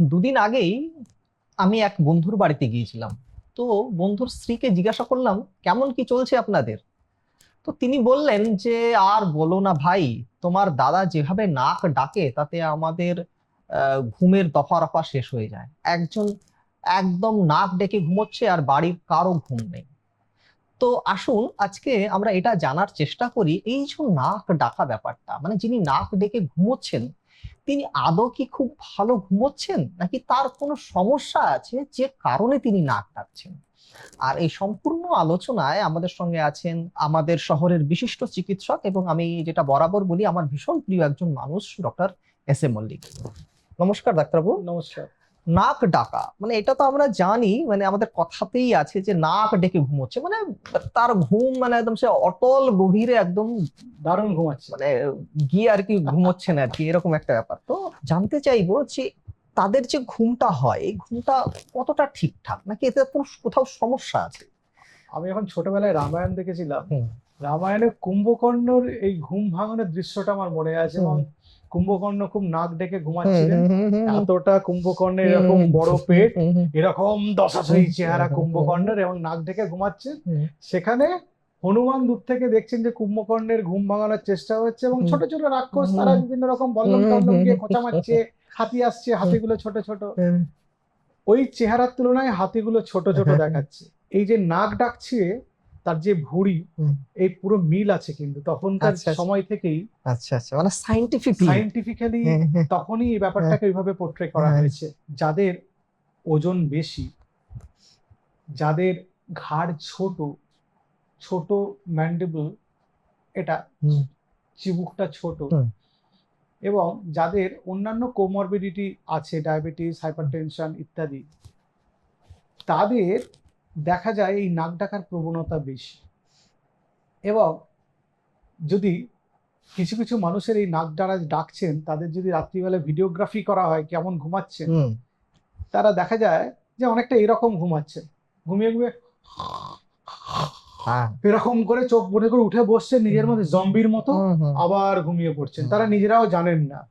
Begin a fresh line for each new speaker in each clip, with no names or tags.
দুদিন আগেই আমি এক বন্ধুর বাড়িতে গিয়েছিলাম। তো বন্ধুর স্ত্রীকে জিজ্ঞাসা করলাম, কেমন কি চলছে আপনাদের? তো তিনি বললেন যে, আর বলো না ভাই, তোমার দাদা যেভাবে নাক ডাকে, তাতে আমাদের ঘুমের দফা রফা শেষ হয়ে যায়। একজন একদম নাক ডেকে ঘুমোচ্ছে আর বাড়ির কারও ঘুম নেই। তো আসুন, আজকে আমরা এটা জানার চেষ্টা করি, এই যে নাক ডাকা ব্যাপারটা মানে যিনি নাক ডেকে ঘুমোচ্ছেন তিনি আদৌ কি খুব ভালো ঘুমোচ্ছেন? নাকি তার কোনো সমস্যা আছে যে কারণে তিনি নাক ডাকছেন? আর এই সম্পূর্ণ আলোচনায় আমাদের সঙ্গে আছেন আমাদের শহরের বিশিষ্ট চিকিৎসক এবং আমি যেটা বরাবর বলি, আমার ভীষণ প্রিয় একজন মানুষ, ডক্টর এস এ মল্লিক। নমস্কার, ডাক্তারবাবু।
নমস্কার।
নাক ডাকা। মানে এটা তো আমরা জানি মানে আমাদের কথাতেই আছে যে নাক ডেকে ঘুমোচ্ছে। মানে তার ঘুম মানে একদম সে অটল গভীরে একদম
দারুণ ঘুমাচ্ছে।
মানে গিয়ে আর কি ঘুমোচ্ছেন আর কি এরকম একটা ব্যাপার। তো জানতে চাইব যে তাদের যে ঘুমটা হয় এই ঘুমটা কতটা ঠিকঠাক? নাকি এতে কোনো কোথাও সমস্যা আছে?
আমি যখন ছোটবেলায় রামায়ণ দেখেছিলাম। রামায়ণে কুম্ভকর্ণর এই ঘুম ভাঙানোর দৃশ্যটা আমার মনে আছে এবং কুম্ভকর্ণ খুব নাক ডেকে ঘুমাচ্ছিলেন। এতটা কুম্ভকর্ণের এরকম বড় পেট এরকম দশাশয়ী চেহারা কুম্ভকর্ণের এবং নাক ডেকে ঘুমাচ্ছে। সেখানে হনুমান দূর থেকে দেখছেন যে কুম্ভকর্ণের ঘুম ভাঙানোর চেষ্টা হচ্ছে এবং ছোট ছোট রাক্ষস তারা বিভিন্ন রকম বল্লম টল্লম দিয়ে খোঁচা মারছে হাতি আসছে হাতিগুলো ছোট ছোট। ওই চেহারার তুলনায় হাতিগুলো ছোট ছোট। দেখাচ্ছে। এই যে নাক ডাকছে তার যে ভুঁড়ি এই পুরো মিল আছে কিন্তু। তখনকার
আচ্ছা, আচ্ছা।
সময় থেকেই
আচ্ছা আচ্ছা। মানে সাইন্টিফিক
সাইন্টিফিক্যালি তখনই এই ব্যাপারটাকে ওইভাবে পোর্ট্রে করা
হ্যাঁ।
হয়েছে। যাদের ওজন বেশি যাদের ঘাড় ছোট ছোট ম্যান্ডিবল এটা চিবুকটা ছোট এবং যাদের অন্যান্য কোমরবিডিটি আছে ডায়াবেটিস হাইপারটেনশন ইত্যাদি তাদের দেখা যায় এই নাক ডাকার প্রবণতা বেশি। এবং যদি কিছু কিছু মানুষের এই নাক ডাড়া ডাকছেন তাদের যদি রাত্রিবেলা ভিডিওগ্রাফি করা হয় কেমন ঘুমাচ্ছেন তারা দেখা যায় যে অনেকটা এরকম ঘুমাচ্ছে। ঘুমিয়ে ঘুমিয়ে
হ্যাঁ।
এরকম করে চোখ মনে করে উঠে বসছে নিজের মধ্যে জম্বির মতো আবার ঘুমিয়ে পড়ছেন। তারা নিজেরাও জানেন না।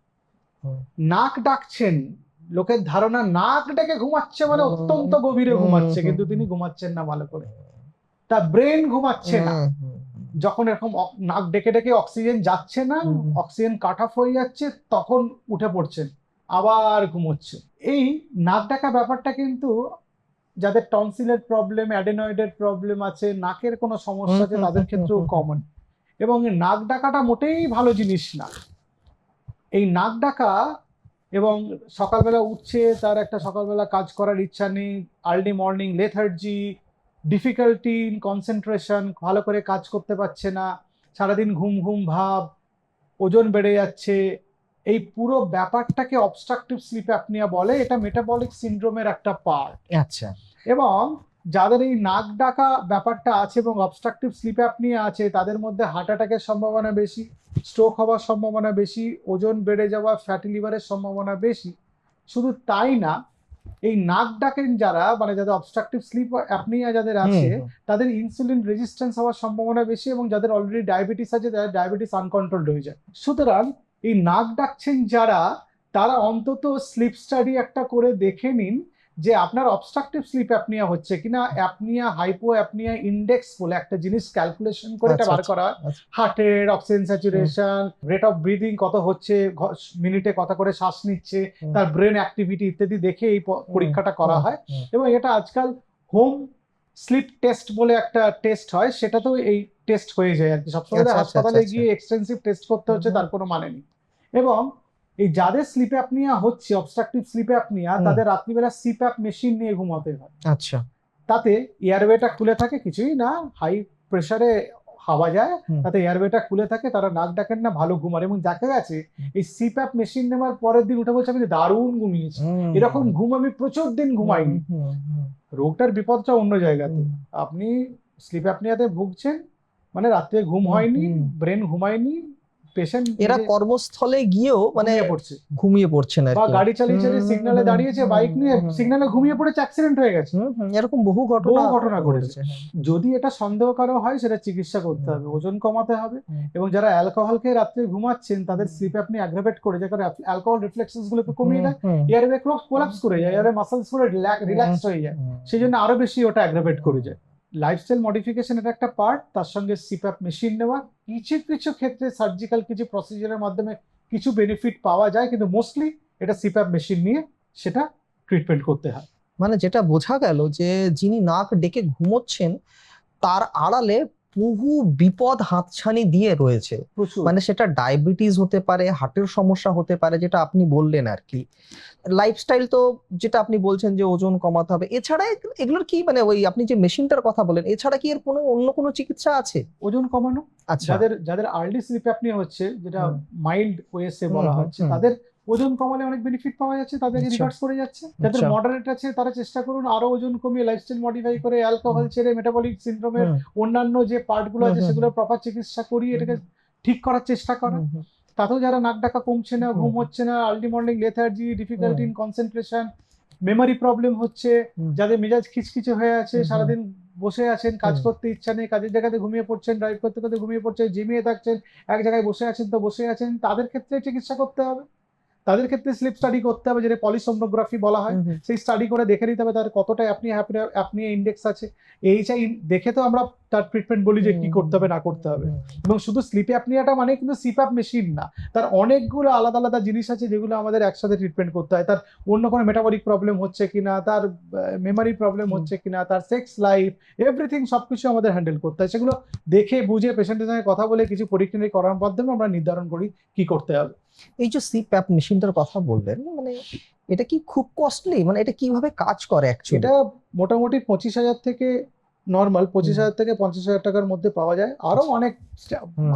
নাক ডাকছেন লোকের ধারণা নাক ডেকে ঘুমাচ্ছে মানে অত্যন্ত গভীরে ঘুমাচ্ছে কিন্তু তিনি ঘুমাচ্ছেন না ভালো করে। তার ব্রেন ঘুমাচ্ছে না। যখন এরকম নাক ডেকে ডেকে অক্সিজেন যাচ্ছে না অক্সিজেন কাট অফ হয়ে যাচ্ছে তখন উঠে পড়ছেন আবার ঘুমোচ্ছে। এই নাক ডাকা ব্যাপারটা কিন্তু যাদের টনসিলের প্রবলেম অ্যাডেনয়েডের প্রবলেম আছে নাকের কোনো সমস্যা আছে তাদের ক্ষেত্রেও। কমন এবং নাক ডাকাটা মোটেই ভালো জিনিস না। এই নাক ডাকা এবং সকালবেলা উঠছে তার একটা সকালবেলা কাজ করার ইচ্ছা নেই early morning lethargy difficulty in concentration ভালো করে কাজ করতে পারছে না সারাদিন ঘুম ঘুম ভাব ওজন বেড়ে যাচ্ছে। এই পুরো ব্যাপারটাকে অবস্ট্রাকটিভ স্লিপ অ্যাপনিয়া বলে এটা মেটাবলিক সিন্ড্রোমের একটা পার্ট
আচ্ছা।
এবং যাদের এই নাক ডাকা ব্যাপারটা আছে এবং অবস্ট্রাকটিভ স্লিপ অ্যাপনিয়া আছে তাদের মধ্যে হার্ট অ্যাটাকের সম্ভাবনা বেশি স্ট্রোক হওয়ার সম্ভাবনা বেশি ওজন বেড়ে যাওয়া ফ্যাটি লিভারের সম্ভাবনা বেশি। শুধু তাই না এই নাক ডাকেন যারা মানে যাদের অবস্ট্রাকটিভ স্লিপ অ্যাপনিয়া যাদের আছে তাদের ইনসুলিন রেজিস্ট্যান্স হওয়ার সম্ভাবনা বেশি এবং যাদের অলরেডি ডায়াবেটিস আছে তাদের ডায়াবেটিস আনকন্ট্রোলড হয়ে যায়। সুতরাং এই নাক ডাকছেন যারা তারা অন্তত স্লিপ স্টাডি একটা করে দেখে নিন যে আপনার অবস্ট্রাকটিভ স্লিপ অ্যাপনিয়া হচ্ছে কিনা অ্যাপনিয়া হাইপো অ্যাপনিয়া ইন্ডেক্স বলে একটা জিনিস ক্যালকুলেশন করে এটা
আচ্ছা,
বার
আচ্ছা,
করা। হয়। হার্টের oxygen saturation rate of breathing কত হচ্ছে মিনিটে কত করে শ্বাস নিচ্ছে তার ব্রেন অ্যাক্টিভিটি ইত্যাদি দেখে এই পরীক্ষাটা করা হয়। এবং এটা আজকাল হোম স্লিপ টেস্ট বলে একটা টেস্ট হয় সেটাতেও এই টেস্ট হয়ে যায় আর কি। সবসময়
আচ্ছা,
হাসপাতালে গিয়ে এক্সটেন্সিভ টেস্ট করতে হচ্ছে তার কোনো মানে নেই। এবং এই যাদের স্লিপ অ্যাপনিয়া হচ্ছে অবস্ট্রাকটিভ স্লিপ অ্যাপনিয়া। তাদের রাত্রিবেলা সিপ্যাপ মেশিন নিয়ে ঘুমাতে হয়।
আচ্ছা।
তাতে এয়ারওয়েটা খুলে থাকে কিছুই না হাই প্রেসারে হাওয়া যায়। তাতে এয়ারওয়েটা খুলে থাকে তারা নাক ডাকেন না ভালো ঘুমার। এবং দেখা গেছে এই সিপ্যাপ মেশিন নেওয়ার পরের দিন উঠে বলছে আমি দারুণ ঘুমিয়েছি। এরকম ঘুম আমি প্রচুর দিন ঘুমাইনি। রোগটার বিপদটা অন্য জায়গাতে। আপনি স্লিপ অ্যাপনিয়াতে ভুগছেন মানে রাত্রে ঘুম হয়নি ব্রেন ঘুমায়নি পেশেন্ট
এরা কর্মস্থলে গিয়েও মানে
পড়ছে।
ঘুমিয়ে পড়ছেন আর
বা গাড়ি চালিয়ে চালিয়ে সিগনালে দাঁড়িয়েছে বাইক নিয়ে। সিগনালে ঘুমিয়ে পড়েছে অ্যাক্সিডেন্ট হয়ে গেছে।
এরকম বহু ঘটনা
বহু ঘটনা ঘটেছে। যদি এটা সন্দেহ করা হয় সেটা চিকিৎসা করতে হবে ওজন কমাতে হবে। এবং যারা অ্যালকোহল খেয়ে রাত্রে ঘুমাচ্ছেন তাদের স্লিপ আপনি অ্যাগ্রাভেট করে যায় কারণ অ্যালকোহল রিফ্লেক্সেস গুলোকে কমিয়ে দেয় এয়ারওয়ে কোলাপস করে যায় এয়ারওয়ে মাসলসগুলো রিল্যাক্স হয়ে যায়। সেই জন্য আরও বেশি ওটা অ্যাগ্রাভেট করে যায়। লাইফস্টাইল মডিফিকেশন এটা একটা পার্ট তার সঙ্গে সিপ্যাপ মেশিন নেওয়া, কিছু কিছু ক্ষেত্রে সার্জিক্যাল কিছু প্রসিজারের মাধ্যমে কিছু বেনিফিট পাওয়া যায়, কিন্তু মোস্টলি এটা সিপ্যাপ মেশিন নিয়ে সেটা ট্রিটমেন্ট করতে হয়।
মানে যেটা বোঝা গেল যে যিনি নাক ডেকে ঘুমোচ্ছেন, তার আড়ালে বহু বিপদ হাতছানি দিয়ে রয়েছে। মানে সেটা ডায়াবেটিস হতে পারে হার্টের সমস্যা হতে পারে যেটা আপনি বললেন আর কি। লাইফস্টাইল তো যেটা আপনি বলছেন যে ওজন কমাতে হবে এছাড়া এগুলোর কি মানে ওই আপনি যে মেশিনটার কথা বলেন এছাড়া কি এর কোনো অন্য কোনো চিকিৎসা আছে?
ওজন কমানো
আচ্ছা।
যাদের যাদের আর্লি স্লিপ অ্যাপনিয়া হচ্ছে যেটা। মাইল্ড ওয়েসে বলা হচ্ছে তাদের ওজন কমালে অনেক বেনিফিট পাওয়া যাচ্ছে তাদের
আচ্ছা।
রিভার্স করে যাচ্ছে। যাদের
আচ্ছা।
মডারেট আছে তারা চেষ্টা করুন আরও ওজন কমিয়ে লাইফস্টাইল মডিফাই করে অ্যালকোহল। ছেড়ে মেটাবলিক সিনড্রোমের অন্যান্য যে পার্টগুলো আছে সেগুলো প্রপার চিকিৎসা করিয়ে এটাকে ঠিক করার চেষ্টা করা। তাতেও যারা নাক ডাকা কমছে না ঘুম হচ্ছে না early morning lethargy difficulty in concentration memory problem হচ্ছে যাদের মেজাজ খিচখিচে হয়ে আছে। সারাদিন বসে আছেন কাজ করতে ইচ্ছা নেই কাজের জায়গাতে ঘুমিয়ে পড়ছেন ড্রাইভ করতে করতে ঘুমিয়ে পড়ছেন জিমিয়ে থাকছেন এক জায়গায় বসে আছেন তো বসে আছেন তাদের ক্ষেত্রে চিকিৎসা করতে হবে। তাদের ক্ষেত্রে স্লিপ স্টাডি করতে হবে যেটা পলিসোমনোগ্রাফি বলা হয়। সেই স্টাডি করে দেখে নিতে হবে তার কতটা আপনি আপনি ইন্ডেক্স আছে এইচআই দেখে তো আমরা তার ট্রিটমেন্ট বলি যে কি করতে হবে না করতে হবে। এবং শুধু স্লিপ অ্যাপনিয়াটা মানে কিন্তু সিপ্যাপ মেশিন না। তার অনেকগুলো আলাদা আলাদা জিনিস আছে যেগুলো আমাদের একসাথে ট্রিটমেন্ট করতে হয়। তার অন্য কোনো মেটাবলিক প্রবলেম হচ্ছে কিনা তার মেমারি প্রবলেম। হচ্ছে কিনা তার সেক্স লাইফ এভরিথিং সব কিছু আমাদের হ্যান্ডেল করতে হয়। সেগুলো দেখে বুঝে পেশেন্টের সঙ্গে কথা বলে কিছু পরীক্ষা নিরীক্ষা করার মাধ্যমে আমরা নির্ধারণ করি কি করতে হবে।
এই যে সিপ্যাপ মেশিনটার কথা বললেন মানে এটা কি খুব কস্টলি মানে এটা কীভাবে কাজ করে অ্যাকচুয়ালি
এটা মোটামুটি পঁচিশ হাজার থেকে নর্মাল পঁচিশ হাজার থেকে পঞ্চাশ হাজার টাকার মধ্যে পাওয়া যায়। আরও অনেক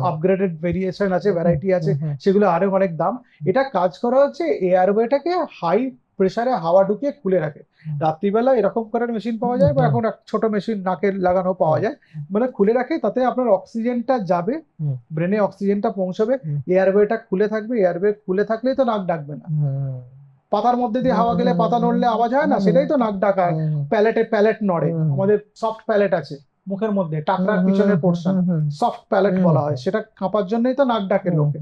আপগ্রেডেড ভেরিয়েশন আছে ভ্যারাইটি আছে সেগুলো আরও অনেক দাম। এটা কাজ করা হচ্ছে এয়ারওয়েটাকে হাই প্রেসারে হাওয়া ঢুকিয়ে খুলে রাখে। রাত্রিবেলা এরকম করার মেশিন পাওয়া যায় বা এখন এক ছোট মেশিন নাকে লাগানো পাওয়া যায়। মানে খুলে রাখে তাতে আপনার অক্সিজেনটা যাবে। ব্রেনে অক্সিজেনটা পৌঁছবে। এয়ারওয়েটা খুলে থাকবে এয়ারওয়ে খুলে থাকলেই তো নাক ডাকবে না। পাতার মধ্যে দিয়ে হাওয়া গেলে পাতা নড়লে আওয়াজ হয় না? সেটাই তো নাক ডাকা প্যালেটে প্যালেট নড়ে। আমাদের সফট প্যালেট আছে মুখের মধ্যে টাকরার পিছনের পোর্শন সফট প্যালেট বলা হয়। সেটা কাঁপার জন্যই তো নাক ডাকে লোকে।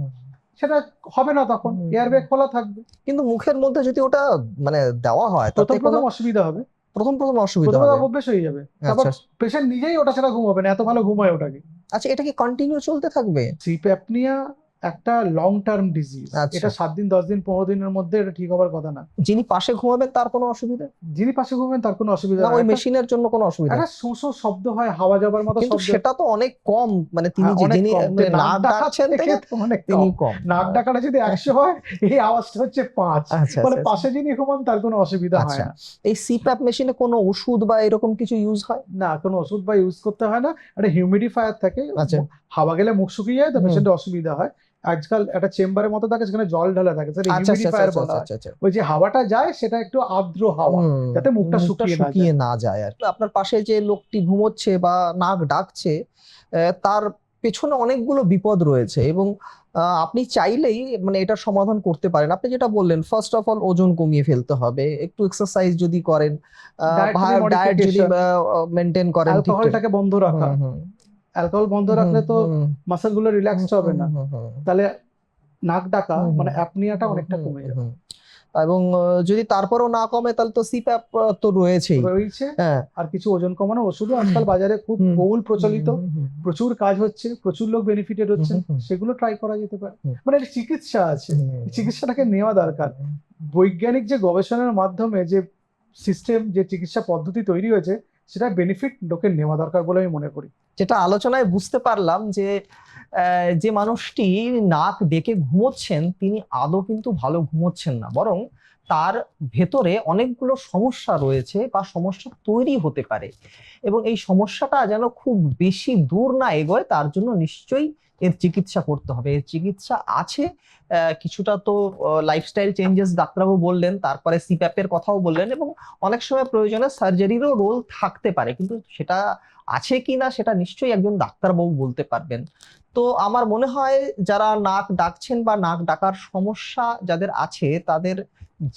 সেটা হবে না তখন। এয়ারব্যাগ খোলা থাকবে।
কিন্তু মুখের মধ্যে যদি ওটা মানে দেওয়া হয়
প্রথম প্রথম অসুবিধা হবে।
প্রথম প্রথম অসুবিধা হবে।
অভ্যেস হয়ে যাবে। তারপর
আচ্ছা
পেশেন্ট নিজেই ওটা ছাড়া ঘুমাবে না। এত ভালো ঘুমায় ওটাকে।
আচ্ছা এটা কি কন্টিনিউ চলতে থাকবে?
স্লিপ অ্যাপনিয়া একটা লং টার্ম ডিজিজ
আচ্ছা।
এটা সাত দিন দশ দিন পনেরো দিনের মধ্যে এটা ঠিক হবার কথা না।
যিনি পাশে ঘুমাবেন তার কোনো অসুবিধা?
যিনি পাশে ঘুমাবেন তার কোনো অসুবিধা
না ওই মেশিনের জন্য কোনো অসুবিধা?
একটা শোঁ শোঁ শব্দ হয় হাওয়া যাবার মতো শব্দ।
সেটা তো অনেক কম। মানে তিনি
হ্যাঁ,
যিনি মানে
নাক
নাক
ডাকা
ডাকছেন
থেকে
থেকে
অনেক
তিনি
কম। নাক ডাকাটা যদি একশো হয় এই আওয়াজটা হচ্ছে পাঁচ। মানে
আচ্ছা,
পাশে যিনি ঘুমান তার কোনো অসুবিধা হয়
আচ্ছা।
না।
এই সিপ্যাপ মেশিনে কোনো ওষুধ বা এরকম কিছু ইউজ হয়?
না কোনো ওষুধ বা ইউজ করতে হয় না। একটা হিউমিডিফায়ার থাকে
আচ্ছা।
হাওয়া গেলে মুখ শুকিয়ে যায় তো। পেশেন্টের অসুবিধা হয়। আজকাল একটা চেম্বারের মতো থাকে সেখানে জল ঢালা থাকে। সেটা
আচ্ছা আচ্ছা
হিউমিডিফায়ার
আচ্ছা
বলা
আচ্ছা আচ্ছা।
ওই যে হাওয়াটা যায় সেটা একটু আর্দ্র হাওয়া যাতে মুখটা শুকিয়ে না
শুকিয়ে না যায় আর আপনার পাশে যে লোকটি ঘুমোচ্ছে বা নাক ডাকছে আহ, তার পেছনে অনেকগুলো বিপদ রয়েছে এবং আহ, আপনি চাইলেই মানে এটার সমাধান করতে পারেন। আপনি যেটা বললেন ফার্স্ট অফ অল ওজন কমিয়ে ফেলতে হবে। একটু এক্সারসাইজ যদি করেন ডায়েট যদি মেনটেন করেন
অ্যালকোহলটাকে বন্ধ রাখা। অ্যালকোহল বন্ধ রাখলে তো মাসেলগুলো রিল্যাক্সড হবে না। তাহলে নাক ডাকা। মানে অ্যাপনিয়াটা অনেকটা কমে যাবে।
এবং যদি তারপরও না কমে তাহলে তো সিপ্যাপ তো রয়েছেই।
রয়েছে
হ্যাঁ।
আর কিছু ওজন কমানোর ওষুধও আজকাল বাজারে খুব। বহুল প্রচলিত। প্রচুর কাজ হচ্ছে প্রচুর লোক বেনিফিটেড হচ্ছে। সেগুলো ট্রাই করা যেতে পারে। মানে একটা চিকিৎসা আছে। চিকিৎসাটাকে নেওয়া দরকার। বৈজ্ঞানিক যে গবেষণার মাধ্যমে যে সিস্টেম যে চিকিৎসা পদ্ধতি তৈরি হয়েছে সেটা বেনিফিট লোকের নেওয়া দরকার বলে আমি মনে করি।
যেটা আলোচনায় বুঝতে পারলাম যে যে মানুষটি নাক ডেকে ঘুমোচ্ছেন, তিনি আদৌ কিন্তু ভালো ঘুমোচ্ছেন না। বরং তার ভেতরে অনেকগুলো সমস্যা রয়েছে বা সমস্যা তৈরি হতে পারে। এবং এই সমস্যাটা যেন খুব বেশি দূর না এগোয়, তার জন্য নিশ্চয়ই এর চিকিৎসা করতে হবে। এর চিকিৎসা আছে কিছুটা তো লাইফস্টাইল চেঞ্জেস ডাক্তারবাবু বললেন, তারপরে সিপ্যাপের কথাও বললেন এবং অনেক সময় প্রয়োজনে সার্জারিরও রোল থাকতে পারে। কিন্তু সেটা আছে কি না, সেটা নিশ্চয়ই একজন ডাক্তারবাবু বলতে পারবেন। তো আমার মনে হয় যারা নাক ডাকছেন বা নাক ডাকার সমস্যা যাদের আছে, তাদের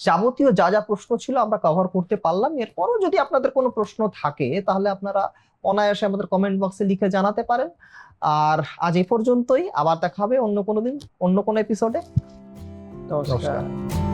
যাবতীয় যা যা প্রশ্ন ছিল আমরা কভার করতে পারলাম। এরপরও যদি আপনাদের কোনো প্রশ্ন থাকে, তাহলে আপনারা অনায়াসে আমাদের কমেন্ট বক্সে লিখে জানাতে পারেন। আর আজ এই পর্যন্তই আবার দেখা হবে অন্য কোনো দিন অন্য কোনো এপিসোডে নমস্কার।